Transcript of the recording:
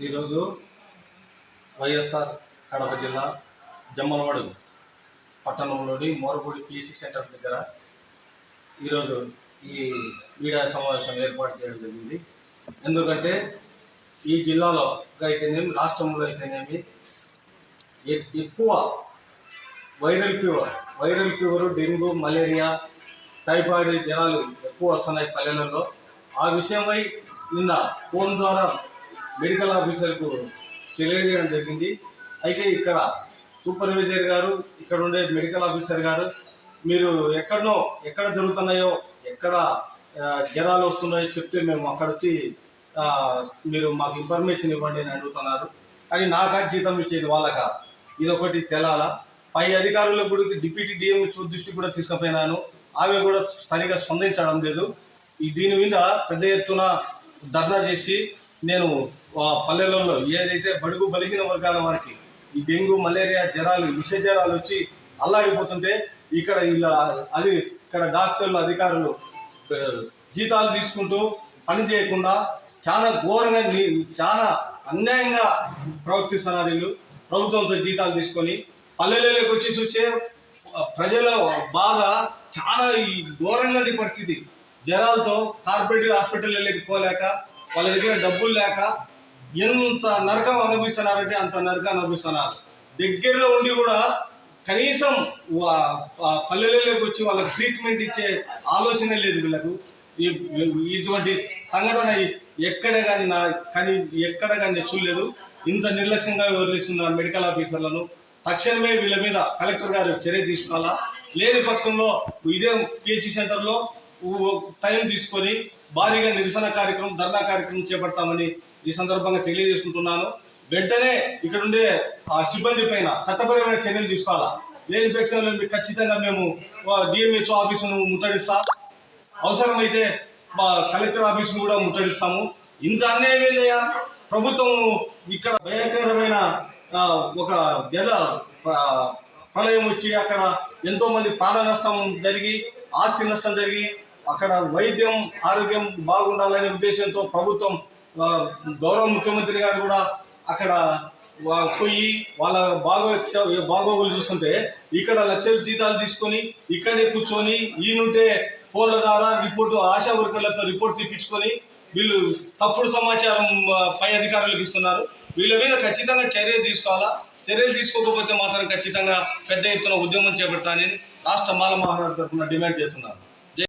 ఈరోజు వైఎస్ఆర్ కడప జిల్లా జమ్మలవాడు పట్టణంలోని మోరగూడి పిహెచ్సి సెంటర్ దగ్గర ఈరోజు ఈ మీడియా సమావేశం ఏర్పాటు చేయడం జరిగింది. ఎందుకంటే ఈ జిల్లాలో అయితేనేమి రాష్ట్రంలో అయితేనేమి ఎ- ఎక్కువ viral fever viral fever dengue malaria typhoid జ్వరాలు ఎక్కువ వస్తున్నాయి పల్లెలలో. ఆ విషయమై నిన్న ఫోన్ ద్వారా మెడికల్ ఆఫీసర్కు తెలియజేయడం జరిగింది. అయితే ఇక్కడ సూపర్వైజర్ గారు ఇక్కడ ఉండే మెడికల్ ఆఫీసర్ గారు మీరు ఎక్కడనో ఎక్కడ జరుగుతున్నాయో ఎక్కడ జ్వరాలు వస్తున్నాయో చెప్తే మేము అక్కడ వచ్చి మీరు మాకు ఇన్ఫర్మేషన్ ఇవ్వండి అని అడుగుతున్నారు. కానీ నాకా జీతం ఇచ్చేది వాళ్ళక? ఇది ఒకటి తెలాలా? పై అధికారుల గుడికి డిప్యూటీ డిఎం దృష్టి కూడా తీసుకుపోయినాను. ఆమె కూడా సరిగా స్పందించడం లేదు. ఈ దీని మీద పెద్ద ఎత్తున ధర్నా చేసి నేను ఆ పల్లెలలో ఏదైతే బడుగు బలిగిన వర్గాల వారికి ఈ డెంగ్యూ మలేరియా జ్వరాలు విష జ్వరాలు వచ్చి అల్లాడిపోతుంటే ఇక్కడ ఇలా అది ఇక్కడ డాక్టర్లు అధికారులు జీతాలు తీసుకుంటూ పని చేయకుండా చాలా ఘోరంగా చాలా అన్యాయంగా ప్రవర్తిస్తున్నారు వీళ్ళు. ప్రభుత్వంతో జీతాలు తీసుకొని పల్లెలలోకి వచ్చి చూస్తే ప్రజల బాధ చాలా ఈ ఘోరంగా పరిస్థితి. జ్వరాలతో కార్పొరేటివ్ హాస్పిటల్లోకి పోలేక వాళ్ళ దగ్గర డబ్బులు లేక ఎంత నరకం అనుభవిస్తున్నారంటే అంత నరకం అనుభవిస్తున్నారు. దగ్గరలో ఉండి కూడా కనీసం వా- పల్లెలలోకి వచ్చి వాళ్ళకి ట్రీట్మెంట్ ఇచ్చే ఆలోచన లేదు వీళ్ళకు. ఇటువంటి సంఘటన ఎక్కడ కానీ నా కానీ ఎక్కడ కానీ చూడలేదు. ఇంత నిర్లక్ష్యంగా వివరిస్తున్నారు మెడికల్ ఆఫీసర్లను తక్షణమే వీళ్ళ మీద కలెక్టర్ గారు చర్య తీసుకోవాలా లేని పక్షంలో ఇదే పిహెచ్సి సెంటర్లో టైం తీసుకొని భారీగా నిరసన కార్యక్రమం ధర్నా కార్యక్రమం చేపడతామని ఈ సందర్భంగా తెలియజేసుకుంటున్నాను. వెంటనే ఇక్కడుండే ఆ సిబ్బంది పైన చట్టపరమైన చర్యలు తీసుకోవాలా? లేని పక్షంలో మీకు ఖచ్చితంగా మేము డిఎంహెచ్ఓ ఆఫీసును ముట్టడిస్తా. అవసరమైతే మా కలెక్టర్ ఆఫీసును కూడా ముట్టడిస్తాము. ఇంత అన్యాయం ఏందయ్యా? ప్రభుత్వం ఇక్కడ భయంకరమైన ఒక జల ప్రళయం వచ్చి అక్కడ ఎంతో మంది ప్రాణ నష్టం జరిగి ఆస్తి నష్టం జరిగి అక్కడ వైద్యం ఆరోగ్యం బాగుండాలనే ఉద్దేశంతో ప్రభుత్వం గౌరవ ముఖ్యమంత్రి గారు కూడా అక్కడ పోయి వాళ్ళ బాగో బాగోగులు చూస్తుంటే ఇక్కడ లక్షల జీతాలు తీసుకొని ఇక్కడే కూర్చొని ఈయనుంటే పోల ద్వారా రిపోర్టు ఆశా వర్కర్లతో రిపోర్ట్ తెప్పించుకొని వీళ్ళు తప్పుడు సమాచారం పై అధికారులకు ఇస్తున్నారు. వీళ్ళ మీద ఖచ్చితంగా చర్య తీసుకోవాలా? చర్యలు తీసుకోకపోతే మాత్రం ఖచ్చితంగా పెద్ద ఎత్తున ఉద్యమం చేపడతానని రాష్ట్ర మాల మహారాజు తరఫున డిమాండ్ చేస్తున్నారు